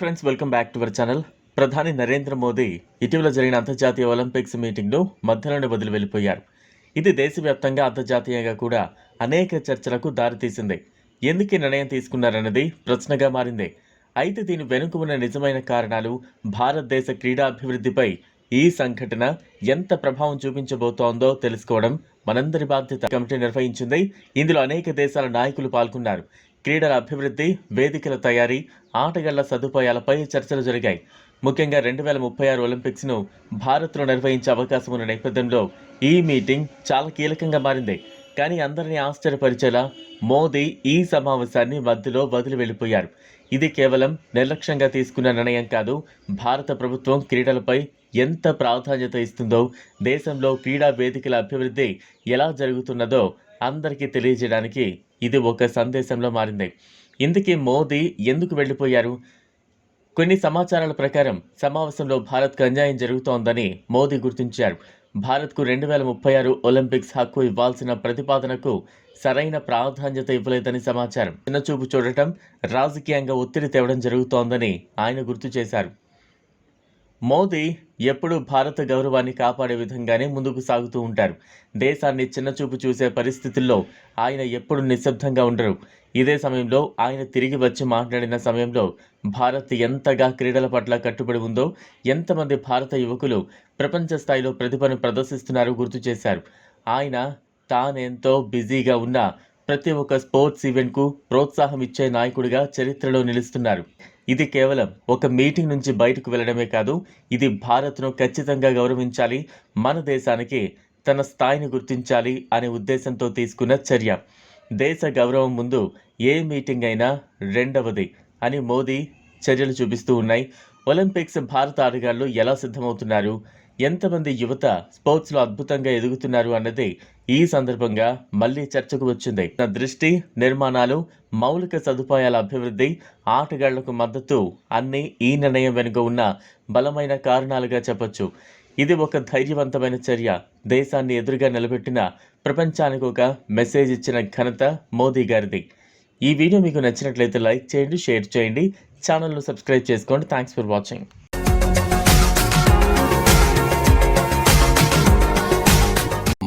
Friends welcome back to our channel ప్రధాని నరేంద్ర మోదీ ఇటీవల జరిగిన అంతర్జాతీయ ఒలింపిక్స్ మీటింగ్ను మధ్యలోనే వదిలి వెళ్ళిపోయారు. ఇది దేశవ్యాప్తంగా అంతర్జాతీయంగా కూడా అనేక చర్చలకు దారితీసింది ఎందుకు నిర్ణయం తీసుకున్నారన్నది ప్రశ్నగా మారింది. అయితే దీని వెనుక ఉన్న నిజమైన కారణాలు భారతదేశ క్రీడా అభివృద్ధిపై ఈ సంఘటన ఎంత ప్రభావం చూపించబోతోందో తెలుసుకోవడం మనందరి బాధ్యత కమిటీ నిర్వహించింది. ఇందులో అనేక దేశాల నాయకులు పాల్గొన్నారు. క్రీడల అభివృద్ధి వేదికల తయారీ ఆటగాళ్ళ సదుపాయాలపై చర్చలు జరిగాయి. ముఖ్యంగా రెండు వేల ముప్పై ఆరు ఒలింపిక్స్ను భారత్లో నిర్వహించే అవకాశం ఉన్న నేపథ్యంలో ఈ మీటింగ్ చాలా కీలకంగా మారింది. కానీ అందరినీ ఆశ్చర్యపరిచేలా మోదీ ఈ సమావేశాన్ని మధ్యలో వదిలి వెళ్ళిపోయారు. ఇది కేవలం నిర్లక్ష్యంగా తీసుకున్న నిర్ణయం కాదు భారత ప్రభుత్వం క్రీడలపై ఎంత ప్రాధాన్యత ఇస్తుందో దేశంలో క్రీడా వేదికల అభివృద్ధి ఎలా జరుగుతున్నదో అందరికీ తెలియజేయడానికి ఇది ఒక సందేశంలో మారింది. ఇందుకే మోదీ ఎందుకు వెళ్ళిపోయారు? కొన్ని సమాచారాల ప్రకారం సమావేశంలో భారత్కు అన్యాయం జరుగుతోందని మోదీ గుర్తించారు. భారత్కు రెండు వేల ముప్పై ఆరు ఒలింపిక్స్ హక్కు ఇవ్వాల్సిన ప్రతిపాదనకు సరైన ప్రాధాన్యత ఇవ్వలేదని సమాచారం. చిన్నచూపు చూడటం రాజకీయంగా ఒత్తిడి తేవడం జరుగుతోందని ఆయన గుర్తు చేశారు. మోదీ ఎప్పుడూ భారత గౌరవాన్ని కాపాడే విధంగానే ముందుకు సాగుతూ ఉంటారు. దేశాన్ని చిన్నచూపు చూసే పరిస్థితుల్లో ఆయన ఎప్పుడు నిశ్శబ్దంగా ఉండరు. ఇదే సమయంలో ఆయన తిరిగి వచ్చి మాట్లాడిన సమయంలో భారత్ ఎంతగా క్రీడల పట్ల కట్టుబడి ఉందో ఎంతమంది భారత యువకులు ప్రపంచ స్థాయిలో ప్రతిభను ప్రదర్శిస్తున్నారో గుర్తు చేశారు. ఆయన తానెంతో బిజీగా ఉన్న ప్రతి ఒక్క స్పోర్ట్స్ ఈవెంట్కు ప్రోత్సాహం ఇచ్చే నాయకుడిగా చరిత్రలో నిలుస్తున్నారు. ఇది కేవలం ఒక మీటింగ్ నుంచి బయటకు వెళ్ళడమే కాదు ఇది భారత్ను ఖచ్చితంగా గౌరవించాలి మన దేశానికి తన స్థాయిని గుర్తించాలి అనే ఉద్దేశంతో తీసుకున్న చర్య. దేశ గౌరవం ముందు ఏ మీటింగ్ అయినా రెండవది అని మోదీ చర్యలు చూపిస్తూ ఉన్నాయి. ఒలింపిక్స్ భారత ఆటగాళ్ళు ఎలా సిద్ధమవుతున్నారు? ఎంతమంది యువత స్పోర్ట్స్లో అద్భుతంగా ఎదుగుతున్నారు అన్నది ఈ సందర్భంగా మళ్ళీ చర్చకు వచ్చింది. నా దృష్టి నిర్మాణాలు మౌలిక సదుపాయాల అభివృద్ధి ఆటగాళ్ళకు మద్దతు అన్నీ ఈ నిర్ణయం వెనుక ఉన్న బలమైన కారణాలుగా చెప్పొచ్చు. ఇది ఒక ధైర్యవంతమైన చర్య. దేశాన్ని ఎదురుగా నిలబెట్టిన ప్రపంచానికి ఒక మెసేజ్ ఇచ్చిన ఘనత మోదీ గారిది. ఈ వీడియో మీకు నచ్చినట్లయితే లైక్ చేయండి షేర్ చేయండి. ఛానల్ను సబ్స్క్రైబ్ చేసుకోండి. Thanks for watching.